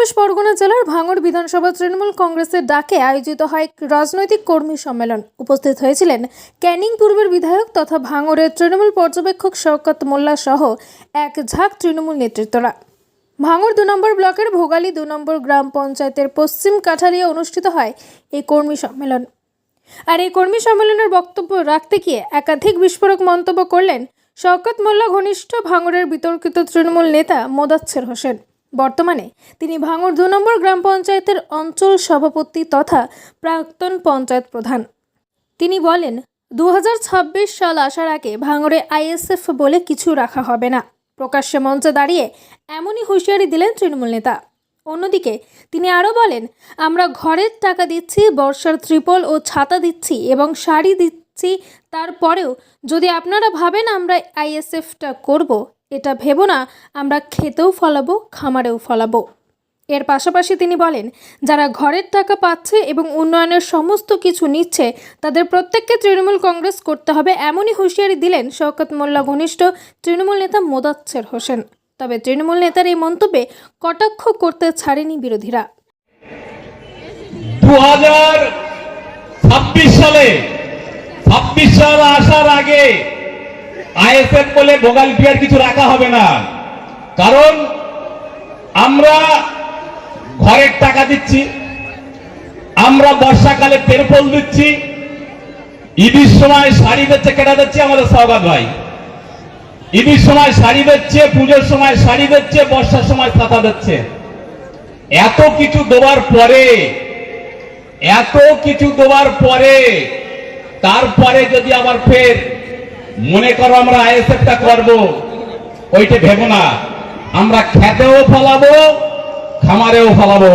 চব্বিশ পরগনা জেলার ভাঙড় বিধানসভা তৃণমূল কংগ্রেসের ডাকে আয়োজিত হয় এক রাজনৈতিক কর্মী সম্মেলন। উপস্থিত হয়েছিলেন ক্যানিং পূর্বের বিধায়ক তথা ভাঙড়ের তৃণমূল পর্যবেক্ষক শওকত মোল্লা সহ এক ঝাঁক তৃণমূল নেতৃত্বরা। ভাঙড় দু নম্বর ব্লকের ভোগালী দু নম্বর গ্রাম পঞ্চায়েতের পশ্চিম কাঠারিয়া অনুষ্ঠিত হয় এই কর্মী সম্মেলন। আর এই কর্মী সম্মেলনের বক্তব্য রাখতে গিয়ে একাধিক বিস্ফোরক মন্তব্য করলেন শওকত মোল্লা ঘনিষ্ঠ ভাঙড়ের বিতর্কিত তৃণমূল নেতা মোদাচ্ছের হোসেন। বর্তমানে তিনি ভাঙড় দু নম্বর গ্রাম পঞ্চায়েতের অঞ্চল সভাপতি তথা প্রাক্তন পঞ্চায়েত প্রধান। তিনি বলেন দু হাজার ছাব্বিশ সাল আসার আগে ভাঙড়ে আইএসএফ বলে কিছু রাখা হবে না। প্রকাশ্যে মঞ্চে দাঁড়িয়ে এমনই হুঁশিয়ারি দিলেন তৃণমূল নেতা। অন্যদিকে তিনি আরও বলেন, আমরা ঘরের টাকা দিচ্ছি, বর্ষার ত্রিপল ও ছাতা দিচ্ছি এবং শাড়ি দিচ্ছি, তারপরেও যদি আপনারা ভাবেন আমরা আইএসএফটা করব এটা ভেবো না, আমরা খেতেও ফলাবো, খামারেও ফলাবো। এর পাশাপাশি তিনি বলেন, যারা ঘরের টাকা পাচ্ছে এবং উন্নয়নের সমস্ত কিছু নিচ্ছে, তাদের প্রত্যেককে তৃণমূল কংগ্রেস করতে হবে, এমনই হুঁশিয়ারি দিলেন শওকত মোল্লা ঘনিষ্ঠ তৃণমূল নেতা মোদাচ্ছের হোসেন। তবে তৃণমূল নেতার এই মন্তব্যে কটাক্ষ করতে ছাড়েনি বিরোধীরা। দু হাজার ছাব্বিশ সালে ছাব্বিশ সাল আসার আগে আইএসএফ বলে ভোগালিটি আর কিছু রাখা হবে না। কারণ আমরা ঘরের টাকা দিচ্ছি, আমরা বর্ষাকালে তেরপল দিচ্ছি, ঈদের সময় শাড়ি দিচ্ছে কেটা দিচ্ছে, আমাদের সৌগাত ভাই। ঈদের সময় শাড়ি দিচ্ছে পুজোর সময় শাড়ি দিচ্ছে বর্ষার সময় ছাতা দিচ্ছে এত কিছু দেওয়ার পরে, এত কিছু দেওয়ার পরে, তারপরে যদি আবার ফের মনে করো আমরা আইএসএফটা করব। ওইটা ভেবো না। আমরা খেতেও ফলাবো, খামারেও ফলাবো।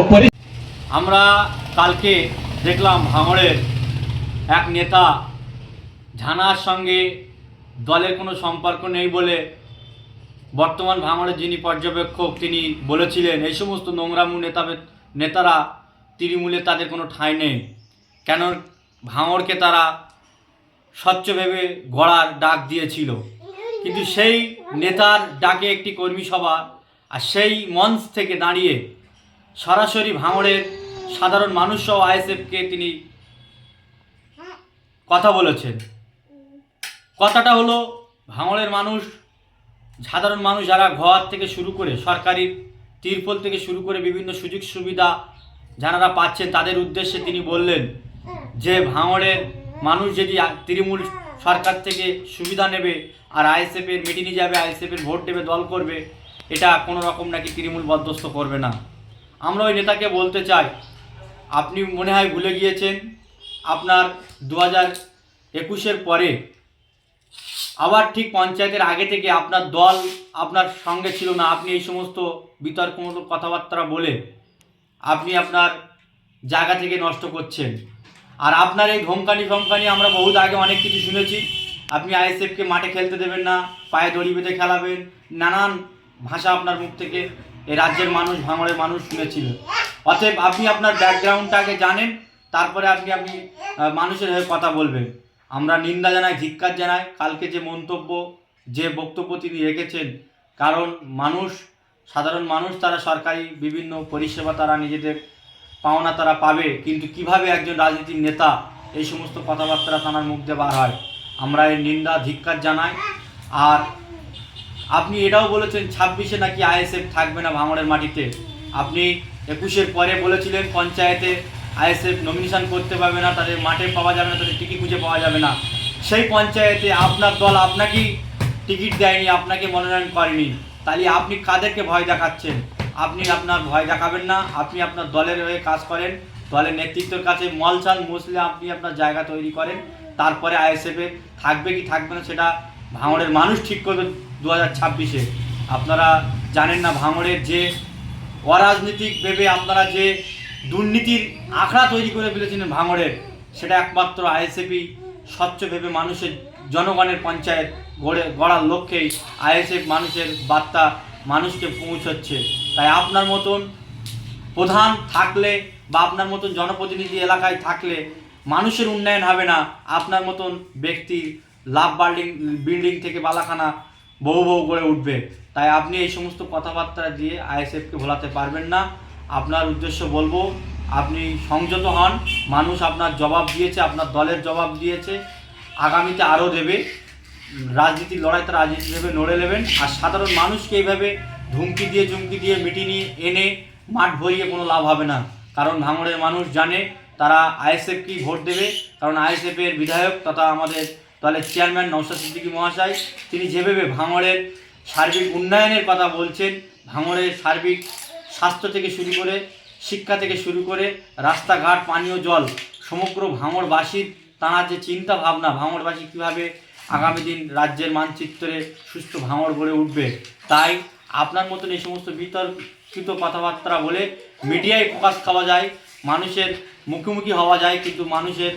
আমরা কালকে দেখলাম ভাঙড়ের এক নেতা ঝানার সঙ্গে দলের কোনো সম্পর্ক নেই বলে বর্তমান ভাঙড়ের যিনি পর্যবেক্ষক তিনি বলেছিলেন, এই সমস্ত নোংরামু নেতা নেতারা, তৃণমূলে তাদের কোনো ঠাঁই নেই। কেন ভাঙড়কে তারা স্বচ্ছ ভেবে গড়ার ডাক দিয়েছিল। কিন্তু সেই নেতার ডাকে একটি কর্মী সভা আর সেই মঞ্চ থেকে দাঁড়িয়ে সরাসরি ভাঙড়ের সাধারণ মানুষ সহ আইএসএফকে তিনি কথা বলেছেন। কথাটা হলো, ভাঙড়ের মানুষ, সাধারণ মানুষ যারা ঘর থেকে শুরু করে সরকারি তিরপল থেকে শুরু করে বিভিন্ন সুযোগ সুবিধা যারা পাচ্ছেন তাদের উদ্দেশ্যে তিনি বললেন যে, ভাঙড়ের মানুষ যদি তৃণমূল সরকার থেকে সুবিধা নেবে আর আইএসএফের মিটিংয়ে যাবে, আইএসএফের ভোট দেবে, দল করবে, এটা কোনো রকম নাকি তৃণমূল বরদস্ত করবে না। আমরা ওই নেতাকে বলতে চাই, আপনি মনে হয় ভুলে গিয়েছেন, আপনার দু হাজার একুশের পরে আবার ঠিক পঞ্চায়েতের আগে থেকে আপনার দল আপনার সঙ্গে ছিল না, আপনি এই সমস্ত বিতর্কমূলক কথাবার্তা বলে আপনি আপনার জায়গা থেকে নষ্ট করছেন। আর আপনার এই ধমকানি ফমকানি আমরা বহুত আগে অনেক কিছু শুনেছি। আপনি আইএসএফকে মাঠে খেলতে দেবেন না, পায়ে দড়ি বেঁধে খেলাবেন, নানান ভাষা আপনার মুখ থেকে এই রাজ্যের মানুষ, ভাঙড়ের মানুষ শুনেছিল। অতএব আপনি আপনার ব্যাকগ্রাউন্ডটাকে জানেন, তারপরে আপনি আপনি মানুষের হয়ে কথা বলবেন। আমরা নিন্দা জানাই, ধিক্কার জানাই, কালকে যে মন্তব্য, যে বক্তব্য তিনি রেখেছেন, কারণ মানুষ, সাধারণ মানুষ, তারা সরকারি বিভিন্ন পরিষেবা, তারা নিজেদের পাওনা তারা পাবে, কিন্তু কীভাবে একজন রাজনীতির নেতা এই সমস্ত কথাবার্তা তার মুখ দিয়ে বার হয়? আমরা এর নিন্দা, ধিক্কার জানাই। আর আপনি এটাও বলেছেন, ছাব্বিশে নাকি আইএসএফ থাকবে না ভাঙড়ের মাটিতে। আপনি একুশের পরে বলেছিলেন, পঞ্চায়েতে আইএসএফ নমিনেশন করতে পারবে না, তাদের মাঠে পাওয়া যাবে না, তাদের টিকিট খুঁজে পাওয়া যাবে না। সেই পঞ্চায়েতে আপনার দল আপনাকেই টিকিট দেয়নি, আপনাকে মনোনয়ন করেনি। তাহলে আপনি কাদেরকে ভয় দেখাচ্ছেন? আপনি আপনার ভয় দেখাবেন না, আপনি আপনার দলের হয়ে কাজ করেন, দলের নেতৃত্বের কাছে মলচান মুসলে আপনি আপনার জায়গা তৈরি করেন, তারপরে আইএসএফে থাকবে কি থাকবে না সেটা ভাঙড়ের মানুষ ঠিক করবে দু হাজার ছাব্বিশে। আপনারা জানেন না, ভাঙড়ের যে অরাজনৈতিক ভেবে আপনারা যে দুর্নীতির আখড়া তৈরি করে ফেলেছিলেন ভাঙড়ের, সেটা একমাত্র আইএসএফই স্বচ্ছ ভেবে মানুষের জনগণের পঞ্চায়েত গড়ে গড়ার লক্ষ্যেই আইএসএফ মানুষের বার্তা মানুষকে পৌঁছচ্ছে। তাই আপনার মতন প্রধান থাকলে বা আপনার মতন জনপ্রতিনিধি এলাকায় থাকলে মানুষের উন্নয়ন হবে না। আপনার মতন ব্যক্তি লাভ বিল্ডিং বিল্ডিং থেকে বালাখানা বহু বহু করে উঠবে। তাই আপনি এই সমস্ত কথাবার্তা দিয়ে আইএসএফকে ভোলাতে পারবেন না। আপনার উদ্দেশ্য বলব, আপনি সংযত হন। মানুষ আপনার জবাব দিয়েছে, আপনার দলের জবাব দিয়েছে। আগামীতে আরও দেবে। রাজনীতির লড়াই তারা রাজনীতি দেবে নড়ে নেবেন। আর সাধারণ মানুষকে এইভাবে ধুমকি দিয়ে, চুমকি দিয়ে মিটিনি এনে মাঠ ভরিয়ে কোনো লাভ হবে না। কারণ ভাঙড়ের মানুষ জানে তারা আইএসএফকেই ভোট দেবে। কারণ আইএসএফের বিধায়ক তথা আমাদের দলের চেয়ারম্যান নৌসাদ সিদ্দিকী মহাশয়, তিনি যেভাবে ভাঙড়ের সার্বিক উন্নয়নের কথা বলছেন, ভাঙড়ের সার্বিক স্বাস্থ্য থেকে শুরু করে শিক্ষা থেকে শুরু করে রাস্তাঘাট, পানীয় জল, সমগ্র ভাঙড়বাসীর তাঁর যে চিন্তা ভাবনা ভাঙড়বাসী কীভাবে আগামী দিন রাজ্যের মানচিত্রে সুস্থ ভাঙর গড়ে উঠবে। তাই আপনার মতন এই সমস্ত বিতর্কিত কথাবার্তা বলে মিডিয়ায় প্রকাশ খাওয়া যায়, মানুষের মুখোমুখি হওয়া যায়, কিন্তু মানুষের